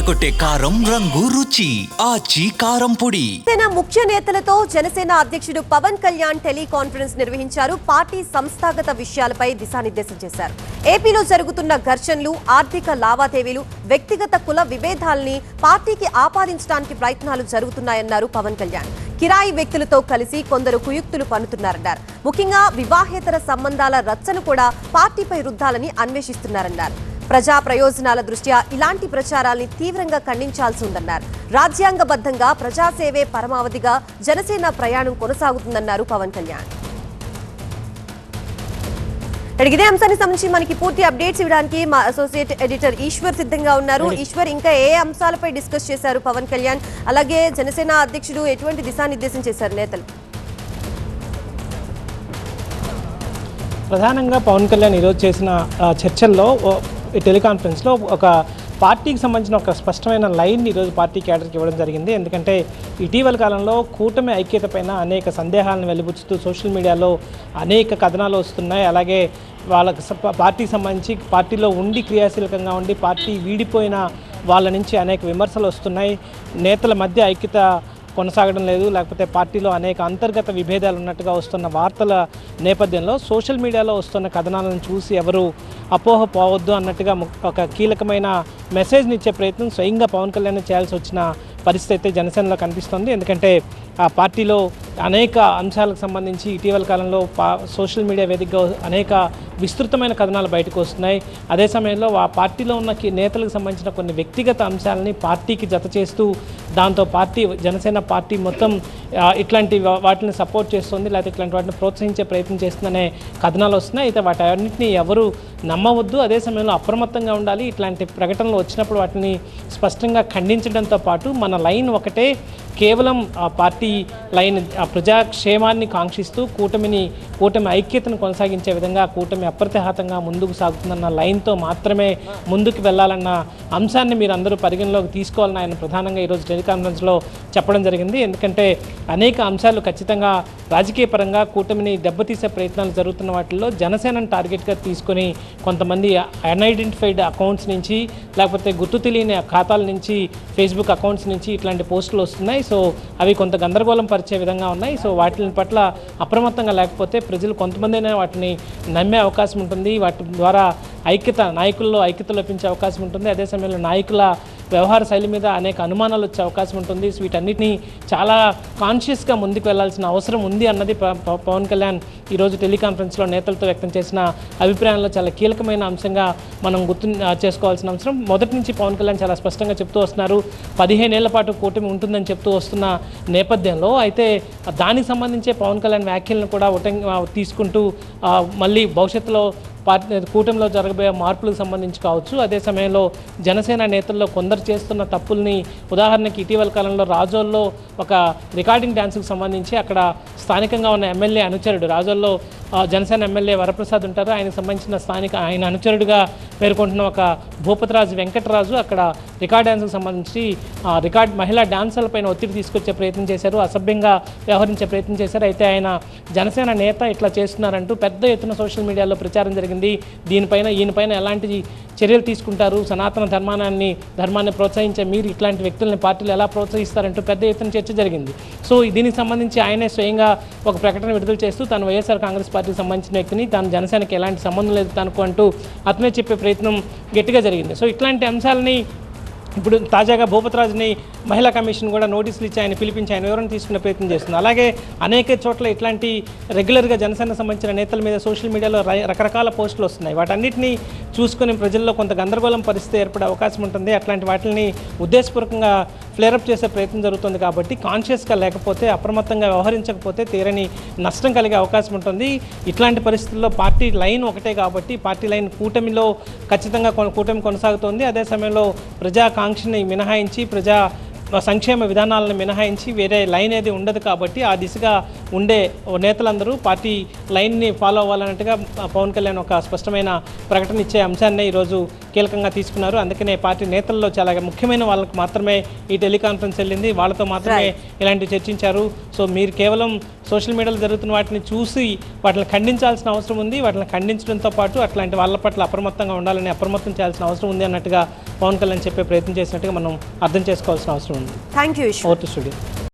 అదరగొట్టే కారం రంగు రుచి ఆచి కారం పొడి. ముఖ్య నేతలతో జనసేన అధ్యక్షుడు పవన్ కళ్యాణ్ టెలికాన్ఫరెన్స్ నిర్వహించారు. పార్టీ సంస్థాగత విషయాలపై దిశానిర్దేశం చేశారు. ఏపీలో జరుగుతున్న ఘర్షణలు ఆర్థిక లావాదేవీలు వ్యక్తిగత కుల విభేదాల్ని పార్టీకి ఆపాదించడానికి ప్రయత్నాలు జరుగుతున్నాయన్నారు పవన్ కళ్యాణ్. కిరాయి వ్యక్తులతో కలిసి కొందరు కుయుక్తులు పన్నుతున్నారన్నారు. ముఖ్యంగా వివాహేతర సంబంధాల రచ్చను కూడా పార్టీపై రుద్దాలని అన్వేషిస్తున్నారన్నారు. ప్రజా ప్రయోజనాల దృష్ట్యా ఇలాంటి ప్రచారాల్ని తీవ్రంగా ఖండించాల్సి ఉందన్నారు. రాజ్యాంగబద్ధంగా ప్రజాసేవే పరమావధిగా జనసేన ప్రయాణం కొనసాగుతుందన్నారు పవన్ కళ్యాణ్. ఇదే అంశానికి సంబంధించి మనకి పూర్తి అప్డేట్స్ ఇవ్వడానికి మా అసోసియేట్ ఎడిటర్ ఈశ్వర్ సిద్ధంగా ఉన్నారు. ఈశ్వర్ ఇంకా ఏ అంశాలపై డిస్కస్ చేశారు పవన్ కళ్యాణ్? అలాగే జనసేన అధ్యక్షుడు ఎటువంటి దిశానిర్దేశం చేశారు నేతలు? ప్రధానంగా పవన్ కళ్యాణ్ ఈరోజు చేసిన చర్చల్లో టెలికాన్ఫరెన్స్లో ఒక పార్టీకి సంబంధించిన ఒక స్పష్టమైన లైన్ ఈరోజు పార్టీ క్యాడర్కి ఇవ్వడం జరిగింది. ఎందుకంటే ఇటీవల కాలంలో కూటమి ఐక్యత పైన అనేక సందేహాలను వెలిబుచ్చుతూ సోషల్ మీడియాలో అనేక కథనాలు వస్తున్నాయి. అలాగే వాళ్ళకి పార్టీకి సంబంధించి పార్టీలో ఉండి క్రియాశీలకంగా ఉండి పార్టీ వీడిపోయిన వాళ్ళ నుంచి అనేక విమర్శలు వస్తున్నాయి. నేతల మధ్య ఐక్యత కొనసాగడం లేదు. లేకపోతే పార్టీలో అనేక అంతర్గత విభేదాలు ఉన్నట్టుగా వస్తున్న వార్తల నేపథ్యంలో సోషల్ మీడియాలో వస్తున్న కథనాలను చూసి ఎవరు అపోహ పోవద్దు అన్నట్టుగా ఒక కీలకమైన మెసేజ్ని ఇచ్చే ప్రయత్నం స్వయంగా పవన్ కళ్యాణ్ చేయాల్సి వచ్చిన పరిస్థితి అయితే జనసేనలో కనిపిస్తుంది. ఎందుకంటే ఆ పార్టీలో అనేక అంశాలకు సంబంధించి ఇటీవల కాలంలో పా సోషల్ మీడియా వేదికగా అనేక విస్తృతమైన కథనాలు బయటకు వస్తున్నాయి. అదే సమయంలో ఆ పార్టీలో ఉన్న నేతలకు సంబంధించిన కొన్ని వ్యక్తిగత అంశాలని పార్టీకి జత చేస్తూ దాంతో పార్టీ జనసేన పార్టీ మొత్తం ఇట్లాంటి వాటిని సపోర్ట్ చేస్తుంది. లేకపోతే ఇట్లాంటి వాటిని ప్రోత్సహించే ప్రయత్నం చేస్తుందనే కథనాలు వస్తున్నాయి. అయితే వాటి అన్నింటినీ ఎవరు నమ్మవద్దు. అదే సమయంలో అప్రమత్తంగా ఉండాలి. ఇట్లాంటి ప్రకటనలు వచ్చినప్పుడు వాటిని స్పష్టంగా ఖండించడంతో పాటు మన లైన్ ఒకటే కేవలం ఆ పార్టీ లైన్ ప్రజాక్షేమాన్ని కాంక్షిస్తూ కూటమిని కూటమి ఐక్యతను కొనసాగించే విధంగా కూటమి అప్రతిహతంగా ముందుకు సాగుతుందన్న లైన్తో మాత్రమే ముందుకు వెళ్ళాలన్న అంశాన్ని మీరు అందరూ పరిగణలోకి తీసుకోవాలని ఆయన ప్రధానంగా ఈరోజు టెలికాన్ఫరెన్స్లో చెప్పడం జరిగింది. ఎందుకంటే అనేక అంశాలు ఖచ్చితంగా రాజకీయ పరంగా కూటమిని దెబ్బతీసే ప్రయత్నాలు జరుగుతున్న వాటిల్లో జనసేనను టార్గెట్గా తీసుకొని కొంతమంది అన్ఐడెంటిఫైడ్ అకౌంట్స్ నుంచి లేకపోతే గుర్తు తెలియని ఖాతాల నుంచి ఫేస్బుక్ అకౌంట్స్ నుంచి ఇట్లాంటి పోస్టులు వస్తున్నాయి. సో అవి కొంత గందరగోళం పరిచే విధంగా ఉన్నాయి. సో వాటి పట్ల అప్రమత్తంగా లేకపోతే ప్రజలు కొంతమందైనా వాటిని నమ్మే అవకాశం ఉంటుంది. వాటి ద్వారా ఐక్యత నాయకుల్లో ఐక్యత లోపించే అవకాశం ఉంటుంది. అదే సమయంలో నాయకుల వ్యవహార శైలి మీద అనేక అనుమానాలు వచ్చే అవకాశం ఉంటుంది. సో వీటన్నిటిని చాలా కాన్షియస్గా ముందుకు వెళ్ళాల్సిన అవసరం ఉంది అన్నది ప- పవన్ కళ్యాణ్ ఈరోజు టెలికాన్ఫరెన్స్లో నేతలతో వ్యక్తం చేసిన అభిప్రాయంలో చాలా కీలకమైన అంశంగా మనం గుర్తు చేసుకోవాల్సిన అవసరం. మొదటి నుంచి పవన్ కళ్యాణ్ చాలా స్పష్టంగా చెప్తూ వస్తున్నారు. పదిహేనేళ్ళ పాటు కూటమి ఉంటుందని చెప్తూ వస్తున్న నేపథ్యంలో అయితే దానికి సంబంధించే పవన్ కళ్యాణ్ వ్యాఖ్యలను కూడా ఉటం- తీసుకుంటూ మళ్ళీ భవిష్యత్తులో పార్టీ కూటమిలో జరగబోయే మార్పులకు సంబంధించి కావచ్చు. అదే సమయంలో జనసేన నేతల్లో కొందరు చేస్తున్న తప్పుల్ని ఉదాహరణకి ఇటీవల కాలంలో రాజోల్లో ఒక రికార్డింగ్ డ్యాన్స్కి సంబంధించి అక్కడ స్థానికంగా ఉన్న ఎమ్మెల్యే అనుచరుడు రాజోల్లో జనసేన ఎమ్మెల్యే వరప్రసాద్ ఉంటారు. ఆయనకు సంబంధించిన స్థానిక ఆయన అనుచరుడుగా పేర్కొంటున్న ఒక భూపతిరాజు వెంకటరాజు అక్కడ రికార్డ్ డ్యాన్స్కి సంబంధించి రికార్డ్ మహిళా డ్యాన్సర్లపైన ఒత్తిడి తీసుకొచ్చే ప్రయత్నం చేశారు. అసభ్యంగా వ్యవహరించే ప్రయత్నం చేశారు. అయితే ఆయన జనసేన నేత ఇట్లా చేస్తున్నారంటూ పెద్ద ఎత్తున సోషల్ మీడియాలో ప్రచారం జరిగింది. దీనిపైన ఈయనపైన ఎలాంటి చర్యలు తీసుకుంటారు? సనాతన ధర్మానాన్ని ధర్మాన్ని ప్రోత్సహించే మీరు ఇట్లాంటి వ్యక్తుల్ని పార్టీలు ఎలా ప్రోత్సహిస్తారంటూ పెద్ద ఎత్తున చర్చ జరిగింది. సో దీనికి సంబంధించి ఆయనే స్వయంగా ఒక ప్రకటన విడుదల చేస్తూ తను వైఎస్ఆర్ కాంగ్రెస్ పార్టీకి సంబంధించిన వ్యక్తిని తాను జనసేనకి ఎలాంటి సంబంధం లేదు తనకు అంటూ అతనే చెప్పే ప్రయత్నం గట్టిగా జరిగింది. సో ఇట్లాంటి అంశాలని ఇప్పుడు తాజాగా భూపతిరాజుని మహిళా కమిషన్ కూడా నోటీసులు ఇచ్చి ఆయన పిలిపించి ఆయన వివరణ తీసుకునే ప్రయత్నం చేస్తుంది. అలాగే అనేక చోట్ల ఇట్లాంటి రెగ్యులర్గా జనసేన సంబంధించిన నేతల మీద సోషల్ మీడియాలో రకరకాల పోస్టులు వస్తున్నాయి. వాటన్నిటిని చూసుకొని ప్రజల్లో కొంత గందరగోళం పరిస్థితి ఏర్పడే అవకాశం ఉంటుంది. అట్లాంటి వాటిని ఉద్దేశపూర్వకంగా ఫ్లేరప్ చేసే ప్రయత్నం జరుగుతుంది కాబట్టి కాన్షియస్గా లేకపోతే అప్రమత్తంగా వ్యవహరించకపోతే తీరని నష్టం కలిగే అవకాశం ఉంటుంది. ఇట్లాంటి పరిస్థితుల్లో పార్టీ లైన్ ఒకటే కాబట్టి పార్టీ లైన్ కూటమిలో ఖచ్చితంగా కూటమి కొనసాగుతోంది. అదే సమయంలో ప్రజాకాంక్షని మినహాయించి ప్రజా సంక్షేమ విధానాలను మినహాయించి వేరే లైన్ ఏది ఉండదు కాబట్టి ఆ దిశగా ఉండే నేతలందరూ పార్టీ లైన్ని ఫాలో అవ్వాలన్నట్టుగా పవన్ కళ్యాణ్ ఒక స్పష్టమైన ప్రకటన ఇచ్చే అంశాన్ని ఈరోజు కీలకంగా తీసుకున్నారు. అందుకనే పార్టీ నేతల్లో చాలా ముఖ్యమైన వాళ్ళకి మాత్రమే ఈ టెలికాన్ఫరెన్స్ వెళ్ళింది. వాళ్ళతో మాత్రమే ఇలాంటివి చర్చించారు. సో మీరు కేవలం సోషల్ మీడియాలో జరుగుతున్న వాటిని చూసి వాటిని ఖండించాల్సిన అవసరం ఉంది. వాటిని ఖండించడంతో పాటు అట్లాంటి వాళ్ళ పట్ల అప్రమత్తంగా ఉండాలని అప్రమత్తం చేయాల్సిన అవసరం ఉంది అన్నట్టుగా పవన్ కళ్యాణ్ చెప్పే ప్రయత్నం చేసినట్టుగా మనం అర్థం చేసుకోవాల్సిన అవసరం ఉంది. Thank you studio